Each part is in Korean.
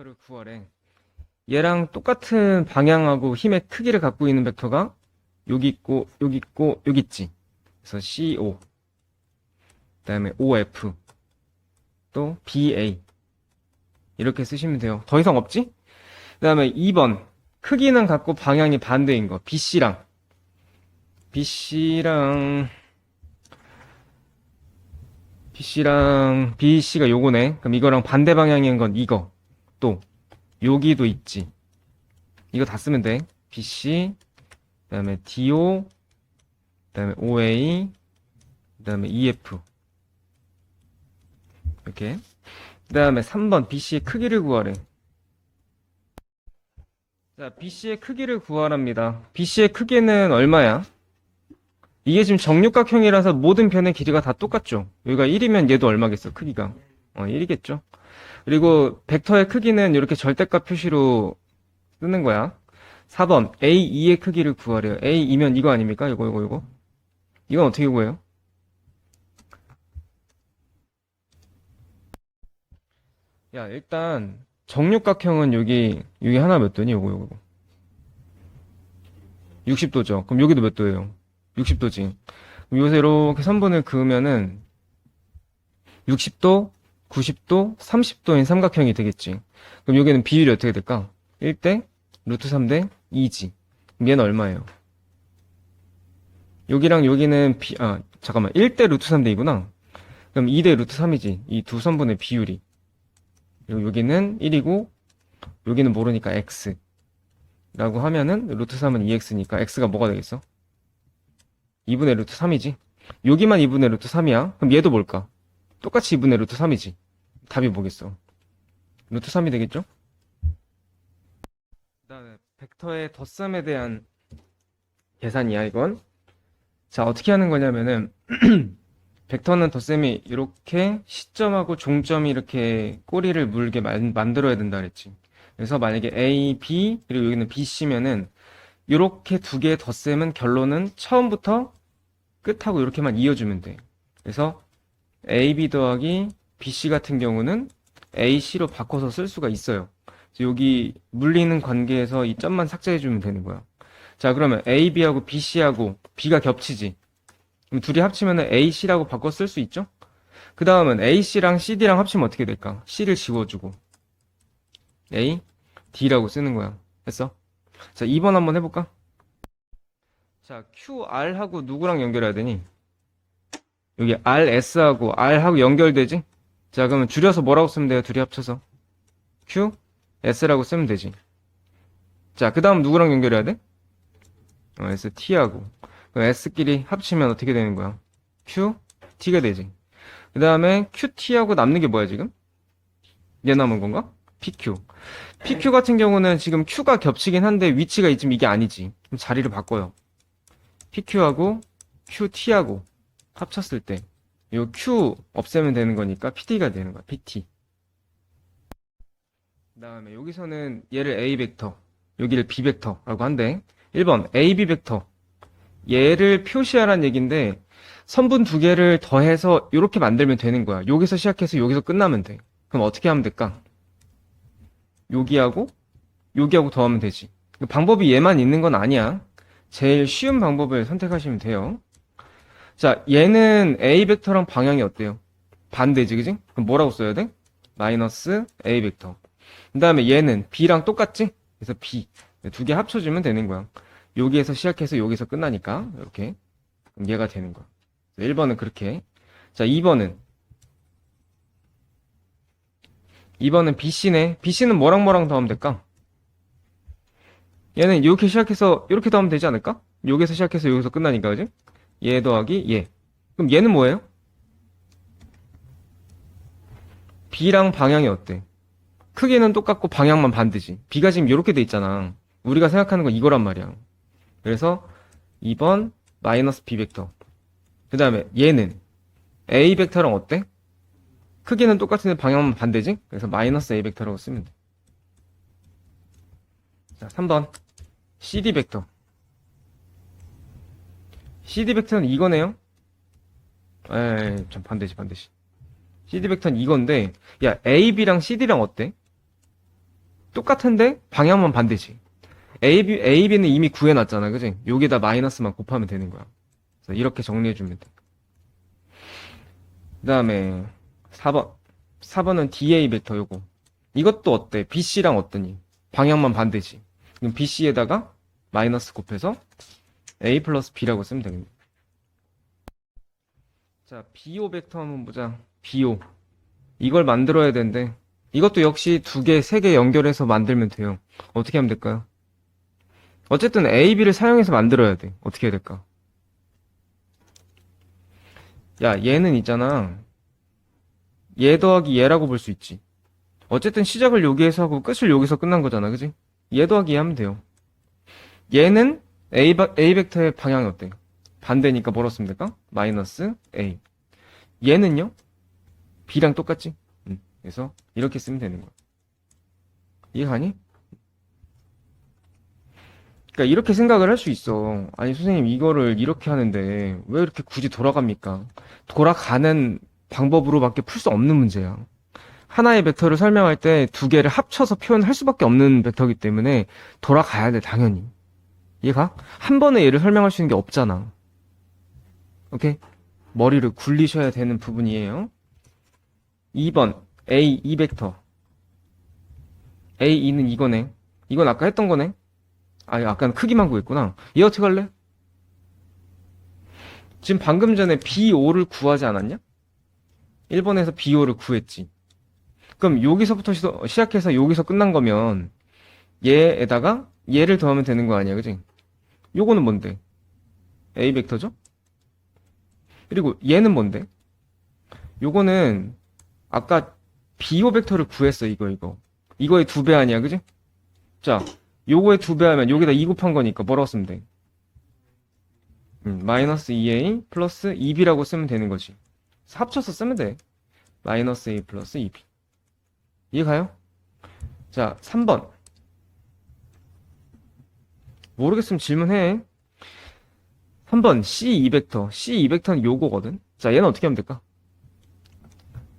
벡터를 구하래. 얘랑 똑같은 방향하고 힘의 크기를 갖고 있는 벡터가 여기 있고 여기 있고 여기 있지. 그래서 CO 그다음에 OF 또 BA 이렇게 쓰시면 돼요. 더 이상 없지? 그다음에 2번 크기는 같고 방향이 반대인 거 BC랑 BC랑 BC랑 BC가 요거네. 그럼 이거랑 반대 방향인 건 이거. 또 여기도 있지. 이거 다 쓰면 돼. BC 그다음에 DO 그다음에 OA 그다음에 EF 이렇게 그다음에 3번 BC의 크기를 구하래. 자, BC의 크기를 구하랍니다. BC의 크기는 얼마야? 이게 지금 정육각형이라서 모든 변의 길이가 다 똑같죠. 여기가 1이면 얘도 얼마겠어, 크기가? 어, 1이겠죠. 그리고 벡터의 크기는 이렇게 절대값 표시로 쓰는 거야. 4번 A2의 크기를 구하래요. A2면 이거 아닙니까? 이거 이거 이거. 이건 어떻게 구해요? 야, 일단 정육각형은 여기 여기 하나 몇 도니? 요거 요거. 60도죠. 그럼 여기도 몇 도예요? 60도지. 그럼 요새 이렇게 선분을 그으면은 60도, 90도, 30도인 삼각형이 되겠지. 그럼 여기는 비율이 어떻게 될까? 1대 루트 3대 2지. 그럼 얘는 얼마예요? 여기랑 여기는 비, 아, 잠깐만. 1대 루트 3대 2구나. 그럼 2대 루트 3이지. 이 두 선분의 비율이. 그리고 여기는 1이고, 여기는 모르니까 x. 라고 하면은 루트 3은 2x니까 x가 뭐가 되겠어? 2분의 루트 3이지. 여기만 2분의 루트 3이야. 그럼 얘도 뭘까? 똑같이 2분의 루트 3이지. 답이 뭐겠어? 루트 3이 되겠죠? 그다음에 벡터의 덧셈에 대한 계산이야, 이건. 자, 어떻게 하는 거냐면은 벡터는 덧셈이 이렇게 시점하고 종점이 이렇게 꼬리를 물게 만, 만들어야 된다 그랬지. 그래서 만약에 A, B, 그리고 여기는 B, C면은 이렇게 두 개의 덧셈은 결론은 처음부터 끝하고 이렇게만 이어주면 돼. 그래서 AB 더하기 BC 같은 경우는 AC로 바꿔서 쓸 수가 있어요. 여기 물리는 관계에서 이 점만 삭제해주면 되는 거야. 자, 그러면 AB하고 BC하고 B가 겹치지. 그럼 둘이 합치면은 AC라고 바꿔 쓸 수 있죠? 그 다음은 AC랑 CD랑 합치면 어떻게 될까? C를 지워주고 A, D라고 쓰는 거야. 했어? 자, 2번 한번 해볼까? 자, QR하고 누구랑 연결해야 되니? 여기 RS하고 R하고 연결되지? 자, 그러면 줄여서 뭐라고 쓰면 돼요? 둘이 합쳐서. Q, S라고 쓰면 되지. 자, 그 다음 누구랑 연결해야 돼? 어, S, T하고. S끼리 합치면 어떻게 되는 거야? Q, T가 되지. 그 다음에 QT하고 남는 게 뭐야, 지금? 얘 남은 건가? PQ. PQ 같은 경우는 지금 Q가 겹치긴 한데 위치가 지금 이게 아니지. 자리를 바꿔요. PQ하고 QT하고 합쳤을 때, 요 Q 없애면 되는 거니까 PT가 되는 거야. PT. 그 다음에 여기서는 얘를 A 벡터, 여기를 B 벡터라고 한대. 1번 AB 벡터. 얘를 표시하라는 얘기인데 선분 두 개를 더해서 이렇게 만들면 되는 거야. 여기서 시작해서 여기서 끝나면 돼. 그럼 어떻게 하면 될까? 여기하고 여기하고 더하면 되지. 방법이 얘만 있는 건 아니야. 제일 쉬운 방법을 선택하시면 돼요. 자, 얘는 A 벡터랑 방향이 어때요? 반대지, 그지? 그럼 뭐라고 써야 돼? 마이너스 A 벡터. 그 다음에 얘는 B랑 똑같지? 그래서 B. 두 개 합쳐주면 되는 거야. 여기에서 시작해서 여기서 끝나니까, 이렇게. 얘가 되는 거야. 1번은 그렇게. 자, 2번은. 2번은 BC네. BC는 뭐랑 뭐랑 더하면 될까? 얘는 이렇게 시작해서 이렇게 더하면 되지 않을까? 여기서 시작해서 여기서 끝나니까, 그지? 얘 더하기 얘. 그럼 얘는 뭐예요? B랑 방향이 어때? 크기는 똑같고 방향만 반대지. B가 지금 이렇게 돼 있잖아. 우리가 생각하는 건 이거란 말이야. 그래서 2번 마이너스 B 벡터. 그 다음에 얘는 A 벡터랑 어때? 크기는 똑같은데 방향만 반대지? 그래서 마이너스 A 벡터라고 쓰면 돼. 자, 3번 CD 벡터. CD 벡터는 이거네요. 에이, 좀 반대지, 반대지. CD 벡터는 이건데, 야, AB랑 CD랑 어때? 똑같은데 방향만 반대지. A, B, A, B는 이미 구해놨잖아. 그지? 여기다 마이너스만 곱하면 되는 거야. 그래서 이렇게 정리해주면 돼. 그 다음에 4번. 4번은 DA 벡터 요거. 이것도 어때? BC랑 어떠니? 방향만 반대지. 그럼 BC에다가 마이너스 곱해서 A 플러스 B라고 쓰면 되겠네. 자, BO 벡터 한번 보자. BO. 이걸 만들어야 되는데, 이것도 역시 두 개, 세 개 연결해서 만들면 돼요. 어떻게 하면 될까요? 어쨌든 A, B를 사용해서 만들어야 돼. 어떻게 해야 될까? 야, 얘는 있잖아. 얘 더하기 얘라고 볼 수 있지. 어쨌든 시작을 여기에서 하고 끝을 여기서 끝난 거잖아. 그지? 얘 더하기 얘 하면 돼요. 얘는 A, 바- A 벡터의 방향이 어때? 반대니까 뭐로 쓰면 될까? 마이너스 A. 얘는요? B랑 똑같지? 음, 그래서 이렇게 쓰면 되는 거야. 이해가니? 그러니까 이렇게 생각을 할 수 있어. 아니, 선생님, 이거를 이렇게 하는데 왜 이렇게 굳이 돌아갑니까? 돌아가는 방법으로밖에 풀 수 없는 문제야. 하나의 벡터를 설명할 때 두 개를 합쳐서 표현할 수밖에 없는 벡터이기 때문에 돌아가야 돼, 당연히. 이해가? 한 번에 얘를 설명할 수 있는 게 없잖아. 오케이? 머리를 굴리셔야 되는 부분이에요. 2번, A, 2 벡터. A2는 이거네. 이건 아까 했던 거네. 아, 아까는 크기만 구했구나. 얘 어떻게 할래? 지금 방금 전에 B5를 구하지 않았냐? 1번에서 B5를 구했지. 그럼 여기서부터 시- 시작해서 여기서 끝난 거면 얘에다가 얘를 더하면 되는 거 아니야, 그지? 요거는 뭔데? A 벡터죠? 그리고 얘는 뭔데? 요거는 아까 B5 벡터를 구했어, 이거, 이거. 이거의 두 배 아니야, 그지? 자, 요거의 두 배 하면 여기다 2 곱한 거니까 뭐라고 쓰면 돼? 음, 마이너스 2a 플러스 2b라고 쓰면 되는 거지. 합쳐서 쓰면 돼. 마이너스 a 플러스 2b. 이해가요? 자, 3번. 모르겠으면 질문해. 3번 C2 벡터. C2 벡터는 요거거든. 자, 얘는 어떻게 하면 될까?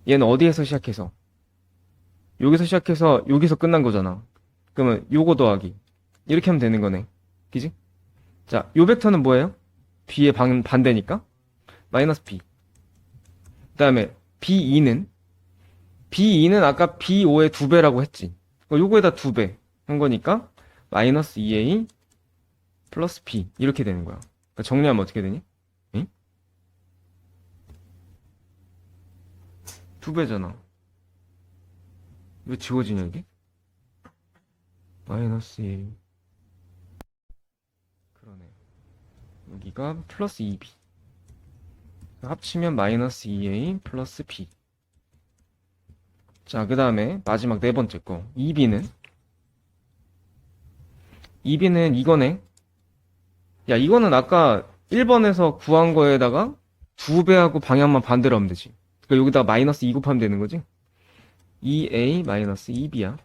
얘는 어디에서 시작해서? 여기서 시작해서 여기서 끝난 거잖아. 그러면 요거 더하기. 이렇게 하면 되는 거네. 그지? 자, 요 벡터는 뭐예요? B의 반, 반대니까? 마이너스 B. 그 다음에 B2는? B2는 아까 B5의 두 배라고 했지. 어, 요거에다 두배한 거니까 마이너스 2A 플러스 B 이렇게 되는 거야. 그러니까 정리하면 어떻게 되니? 응? 두 배잖아. 왜 지워지냐 이게? 마이너스 1 그러네 여기가 플러스 2b 합치면 마이너스 2a 플러스 b 자그 다음에 마지막 네 번째 거 2b는 2b는 이거네 야 이거는 아까 1번에서 구한 거에다가 두 배하고 방향만 반대로 하면 되지. 그러니까 여기다가 마이너스 2 곱하면 되는 거지? 2a 마이너스 2b야.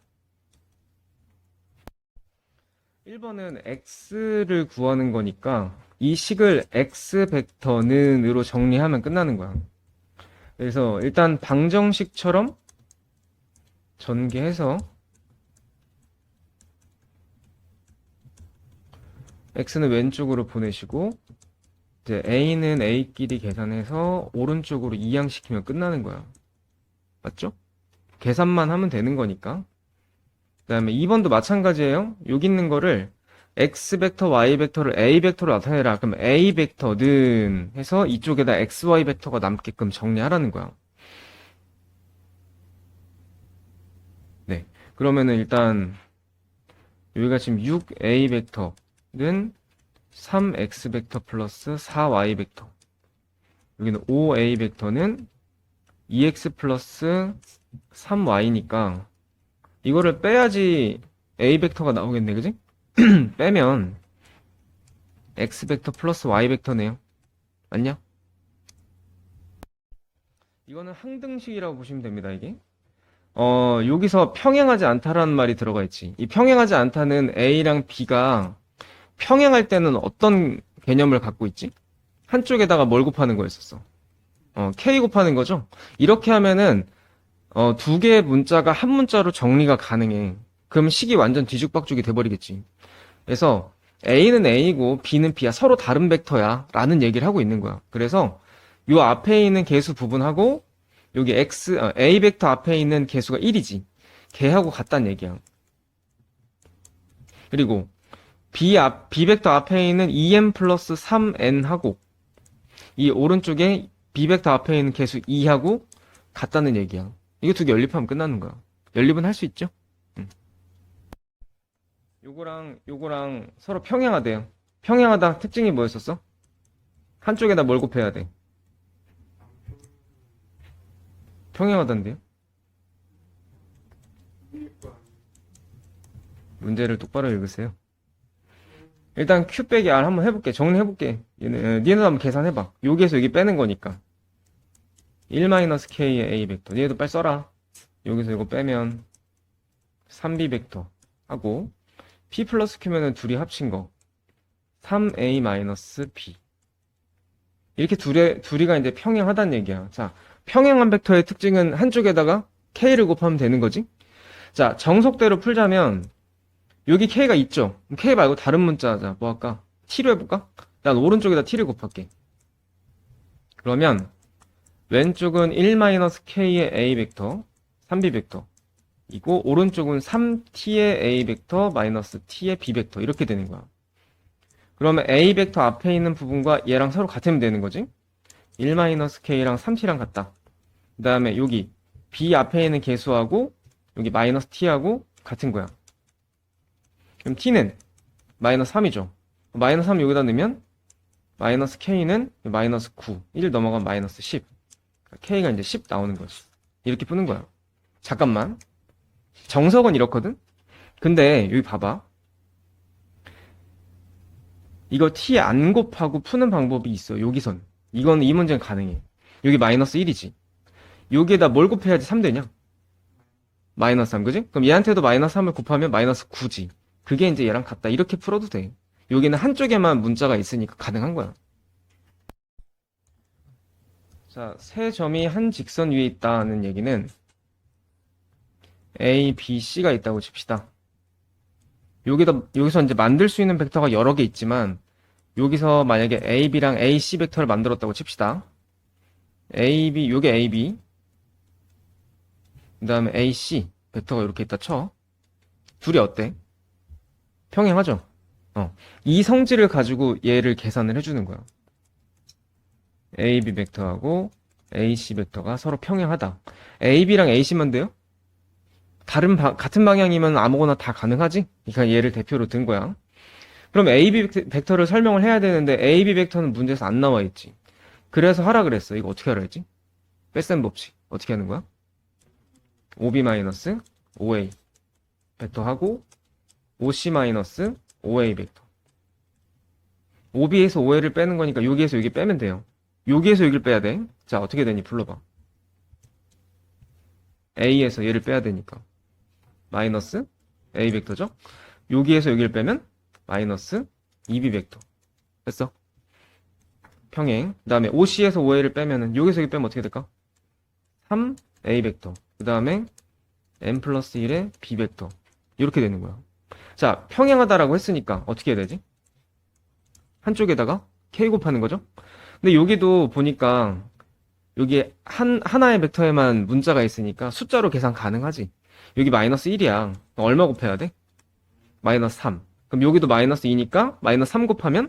1번은 x를 구하는 거니까 이 식을 x 벡터는으로 정리하면 끝나는 거야. 그래서 일단 방정식처럼 전개해서 x는 왼쪽으로 보내시고 이제 a는 a끼리 계산해서 오른쪽으로 이항시키면 끝나는 거야. 맞죠? 계산만 하면 되는 거니까. 그 다음에 2번도 마찬가지예요. 여기 있는 거를 x 벡터, y 벡터를 a 벡터로 나타내라. 그럼 a 벡터는 해서 이쪽에다 x, y 벡터가 남게끔 정리하라는 거야. 네. 그러면은 일단 여기가 지금 6a 벡터 는 3x 벡터 플러스 4y 벡터. 여기는 5a 벡터는 2x 플러스 3y니까 이거를 빼야지 a 벡터가 나오겠네, 그지? 빼면 x 벡터 플러스 y 벡터네요. 맞냐? 이거는 항등식이라고 보시면 됩니다, 이게. 어, 여기서 평행하지 않다라는 말이 들어가 있지. 이 평행하지 않다는 a랑 b가 평행할 때는 어떤 개념을 갖고 있지? 한쪽에다가 뭘 곱하는 거였었어? 어, k 곱하는 거죠? 이렇게 하면은 어, 두 개의 문자가 한 문자로 정리가 가능해. 그럼 식이 완전 뒤죽박죽이 돼버리겠지. 그래서 A는 A고 B는 B야. 서로 다른 벡터야. 라는 얘기를 하고 있는 거야. 그래서 요 앞에 있는 개수 부분하고 여기 X, 어, A 벡터 앞에 있는 개수가 1이지. 걔하고 같다는 얘기야. 그리고 B 앞, B 벡터 앞에 있는 2n 플러스 3n하고 이 오른쪽에 B 벡터 앞에 있는 개수 2하고 같다는 얘기야. 이거 두 개 연립하면 끝나는 거야. 연립은 할 수 있죠? 응. 요거랑 요거랑 서로 평행하대요. 평행하다 특징이 뭐였었어? 한쪽에다 뭘 곱해야 돼? 평행하던데요? 문제를 똑바로 읽으세요. 일단 Q 빼기 R 한번 해볼게. 정리해볼게. 얘네, 어, 니네도 한번 계산해봐. 여기에서 여기 빼는 거니까. 1-K의 A 벡터. 니네도 빨리 써라. 여기서 이거 빼면 3B 벡터 하고 P 플러스 Q면은 둘이 합친 거 3A 마이너스 B 이렇게 둘의, 둘이가 이제 평행하다는 얘기야. 자, 평행한 벡터의 특징은 한쪽에다가 K를 곱하면 되는 거지? 자, 정석대로 풀자면 여기 K가 있죠? K 말고 다른 문자 하자. 뭐 할까? T로 해볼까? 난 오른쪽에다 T를 곱할게. 그러면 왼쪽은 1-K의 A 벡터, 3B 벡터. 이고 오른쪽은 3T의 A 벡터 마이너스 T의 B 벡터 이렇게 되는 거야. 그러면 A 벡터 앞에 있는 부분과 얘랑 서로 같으면 되는 거지? 1-K랑 3T랑 같다. 그 다음에 여기 B 앞에 있는 개수하고 여기 마이너스 T하고 같은 거야. 그럼 T는 마이너스 3이죠. 마이너스 3 여기다 넣으면 마이너스 K는 마이너스 9. 1 넘어가면 마이너스 10. K가 이제 10 나오는 거지. 이렇게 푸는 거야. 잠깐만. 정석은 이렇거든? 근데 여기 봐봐. 이거 t 안 곱하고 푸는 방법이 있어. 여기선. 이건 이 문제는 가능해. 여기 마이너스 1이지. 여기에다 뭘 곱해야지 3 되냐? 마이너스 3, 그지? 그럼 얘한테도 마이너스 3을 곱하면 마이너스 9지. 그게 이제 얘랑 같다. 이렇게 풀어도 돼. 여기는 한쪽에만 문자가 있으니까 가능한 거야. 자, 세 점이 한 직선 위에 있다는 얘기는 A, B, C가 있다고 칩시다. 여기다, 여기서 이제 만들 수 있는 벡터가 여러 개 있지만, 여기서 만약에 A, B랑 A, C 벡터를 만들었다고 칩시다. A, B, 요게 A, B. 그 다음에 A, C 벡터가 이렇게 있다 쳐. 둘이 어때? 평행하죠? 어. 이 성질을 가지고 얘를 계산을 해주는 거야. A, B 벡터하고 A, C 벡터가 서로 평행하다. A, B랑 A, C만 돼요? 다른 바- 같은 방향이면 아무거나 다 가능하지? 그러니까 얘를 대표로 든 거야. 그럼 AB 벡터를 설명을 해야 되는데 AB 벡터는 문제에서 안 나와 있지. 그래서 하라 그랬어. 이거 어떻게 하라 했지? 뺄셈 법칙. 어떻게 하는 거야? 5B 5A 벡터하고 5C 5A 벡터. 5B에서 5A를 빼는 거니까 여기에서 여기 빼면 돼요. 여기에서 여기를 빼야 돼. 자, 어떻게 되니? 불러봐. A에서 얘를 빼야 되니까. 마이너스 A 벡터죠? 여기에서 여기를 빼면 마이너스 2B 벡터. 됐어? 평행. 그 다음에 OC에서 5A를 빼면은 여기서 여기 빼면 어떻게 될까? 3A 벡터. 그 다음에 n 플러스 1의 B 벡터. 이렇게 되는 거야. 자, 평행하다라고 했으니까 어떻게 해야 되지? 한쪽에다가 K 곱하는 거죠? 근데 여기도 보니까 여기 한, 하나의 벡터에만 문자가 있으니까 숫자로 계산 가능하지. 여기 마이너스 1이야. 얼마 곱해야 돼? 마이너스 3. 그럼 여기도 마이너스 2니까 마이너스 3 곱하면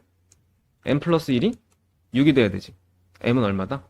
m 플러스 1이 6이 돼야 되지. m은 얼마다?